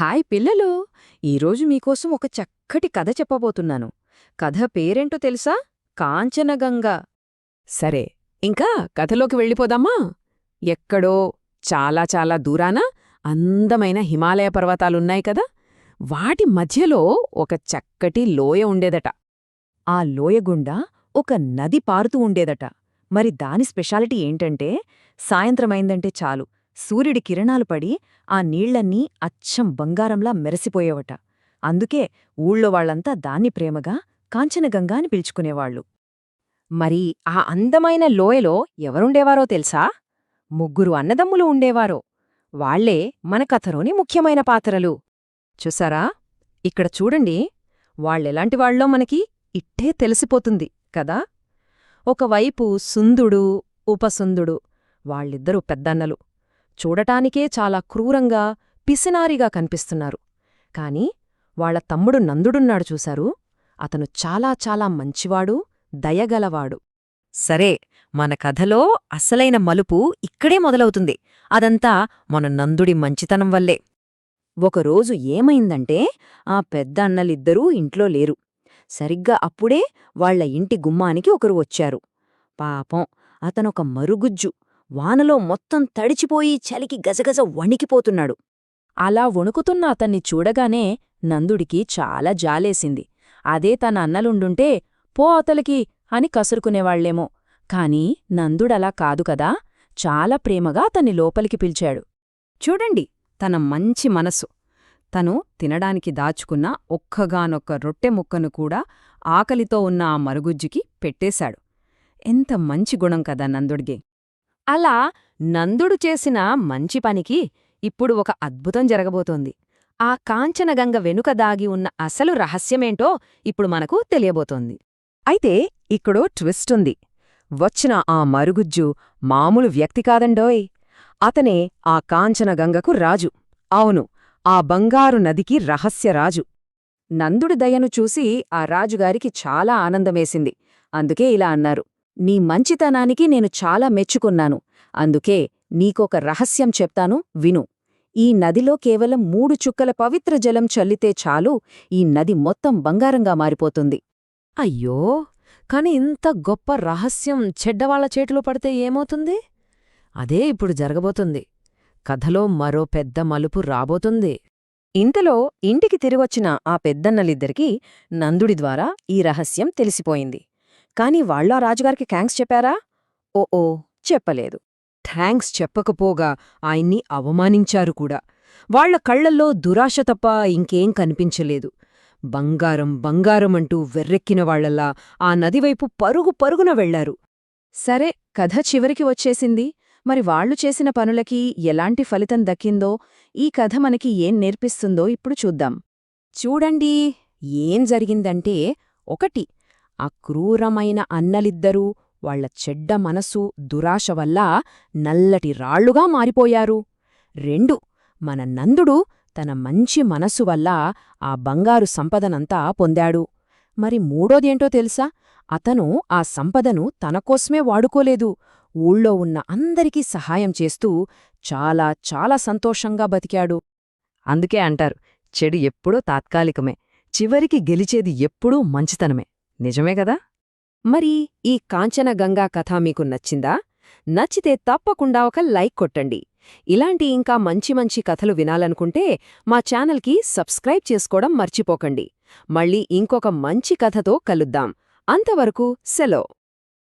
Hi పిల్లలు! ఈరోజు మీకోసం ఒక చక్కటి కథ చెప్పబోతున్నాను. కథ పేరేంటో తెలుసా? కాంచనగంగ. సరే ఇంకా కథలోకి వెళ్ళిపోదామా? ఎక్కడో చాలా చాలా దూరాన అందమైన హిమాలయ పర్వతాలున్నాయి కదా? వాటి మధ్యలో ఒక చక్కటి లోయ ఉండేదట. ఆ లోయగుండా ఒక నది పారుతూ ఉండేదట. మరి దాని స్పెషాలిటీ ఏంటంటే సాయంత్రమైందంటే చాలు. సూర్యుడి కిరణాలు పడి ఆ నీళ్ళన్నీ అచ్చం బంగారంలా మెరసిపోయేవట. అందుకే ఊళ్ళో వాళ్ళంతా దాన్ని ప్రేమగా కాంచనగంగా అని పిలుచుకునేవాళ్ళు మరి ఆ అందమైన లోయలో ఎవరుండేవారో తెలుసా? ముగ్గురు అన్నదమ్ములు ఉండేవారో. వాళ్ళే మన కథలోని ముఖ్యమైన పాత్రలు. చూసారా? ఇక్కడ చూడండి. వాళ్ళెలాంటివాళ్ళో మనకి ఇట్టే తెలిసిపోతుంది కదా? ఒకవైపు సుందుడు ఉపసుందుడు. వాళ్ళిద్దరూ పెద్దన్నలు. చూడటానికే చాలా క్రూరంగా పిసినారిగా కనిపిస్తున్నారు. కాని వాళ్ళ తమ్ముడు నందుడున్నాడు చూశారు. అతను చాలా చాలా మంచివాడు దయగలవాడు. సరే మన కథలో అసలైన మలుపు ఇక్కడే మొదలవుతుంది. అదంతా మన నందుడి మంచితనం వల్లే. ఒకరోజు ఏమైందంటే ఆ పెద్ద అన్నలిద్దరూ ఇంట్లో లేరు. సరిగ్గా అప్పుడే వాళ్ళ ఇంటి గుమ్మానికి ఒకరు వచ్చారు. పాపం అతనొక మరుగుజ్జు. వానలో మొత్తం తడిచిపోయి చలికి గజగజ వణికిపోతున్నాడు. అలా వణుకుతున్న అతన్ని చూడగానే నందుడికి చాలా జాలేసింది. అదే తన అన్నలుండుంటే పో అతలికి అని కసురుకునేవాళ్ళేమో. కాని నందుడలా కాదు కదా చాలా ప్రేమగా అతన్ని లోపలికి పిలిచాడు. చూడండి తన మంచి మనసు. తను తినడానికి దాచుకున్న ఒక్కగానొక్క రొట్టె ముక్కను కూడా ఆకలితో ఉన్న ఆ మరుగుజ్జికి పెట్టేశాడు. ఎంత మంచి గుణం కదా నందుడిగే అలా నందుడు చేసిన మంచి పనికి ఇప్పుడు ఒక అద్భుతం జరగబోతోంది. ఆ కాంచనగంగ వెనుక దాగి ఉన్న అసలు రహస్యమేంటో ఇప్పుడు మనకు తెలియబోతోంది. అయితే ఇక్కడో ట్విస్టుంది వచ్చిన ఆ మరుగుజ్జు మామూలు వ్యక్తి కాదండోయ్. అతనే ఆ కాంచనగంగకు రాజు. అవును ఆ బంగారు నదికి రహస్యరాజు నందుడి దయను చూసి ఆ రాజుగారికి చాలా ఆనందమేసింది. అందుకే ఇలా అన్నారు. నీ మంచితనానికి నేను చాలా మెచ్చుకున్నాను. అందుకే నీకొక రహస్యం చెప్తాను విను. ఈ నదిలో కేవలం మూడు చుక్కల పవిత్ర జలం చల్లితే చాలు ఈ నది మొత్తం బంగారంగా మారిపోతుంది. అయ్యో! కాని ఇంత గొప్ప రహస్యం చెడ్డవాళ్ళ చేతిలో పడితే ఏమవుతుంది? అదే ఇప్పుడు జరగబోతుంది. కథలో మరో పెద్ద మలుపు రాబోతుంది. ఇంతలో ఇంటికి తిరిగొచ్చిన ఆ పెద్దన్నలిద్దరికీ నందుడి ద్వారా ఈ రహస్యం తెలిసిపోయింది. కాని వాళ్ళ రాజుగారికి థ్యాంక్స్ చెప్పారా? ఓ ఓ చెప్పలేదు. థ్యాంక్స్ చెప్పకపోగా ఆయన్ని అవమానించారు కూడా. వాళ్ళ కళ్ళల్లో దురాశ తప్ప ఇంకేం కనిపించలేదు. బంగారం బంగారమంటూ వెర్రెక్కిన వాళ్ళల్లా ఆ నదివైపు పరుగు పరుగున వెళ్ళారు. సరే కథ చివరికి వచ్చేసింది. మరి వాళ్ళు చేసిన పనులకి ఎలాంటి ఫలితం దక్కిందో ఈ కథ మనకి ఏం నేర్పిస్తుందో ఇప్పుడు చూద్దాం. చూడండి ఏం జరిగిందంటే ఒకటి ఆ క్రూరమైన అన్నలిద్దరూ వాళ్ళ చెడ్డ మనసు దురాశ వల్ల నల్లటి రాళ్ళుగా మారిపోయారు. రెండు మన నందుడు తన మంచి మనసు వల్ల ఆ బంగారు సంపదనంతా పొందాడు. మరి మూడోదేంటో తెలుసా? అతను ఆ సంపదను తనకోసమే వాడుకోలేదు. ఊళ్ళో ఉన్న అందరికీ సహాయం చేస్తూ చాలా చాలా సంతోషంగా బతికాడు. అందుకే అంటారు చెడు ఎప్పుడూ తాత్కాలికమే. చివరికి గెలిచేది ఎప్పుడూ మంచితనమే. నిజమే గదా మరి ఈ కాంచనగంగా కథ మీకు నచ్చిందా? నచ్చితే తప్పకుండా ఒక లైక్ కొట్టండి. ఇలాంటి ఇంకా మంచి మంచి కథలు వినాలనుకుంటే మా ఛానల్కి సబ్స్క్రైబ్ చేసుకోవడం మర్చిపోకండి. మళ్ళీ ఇంకొక మంచి కథతో కలుద్దాం. అంతవరకు సెలో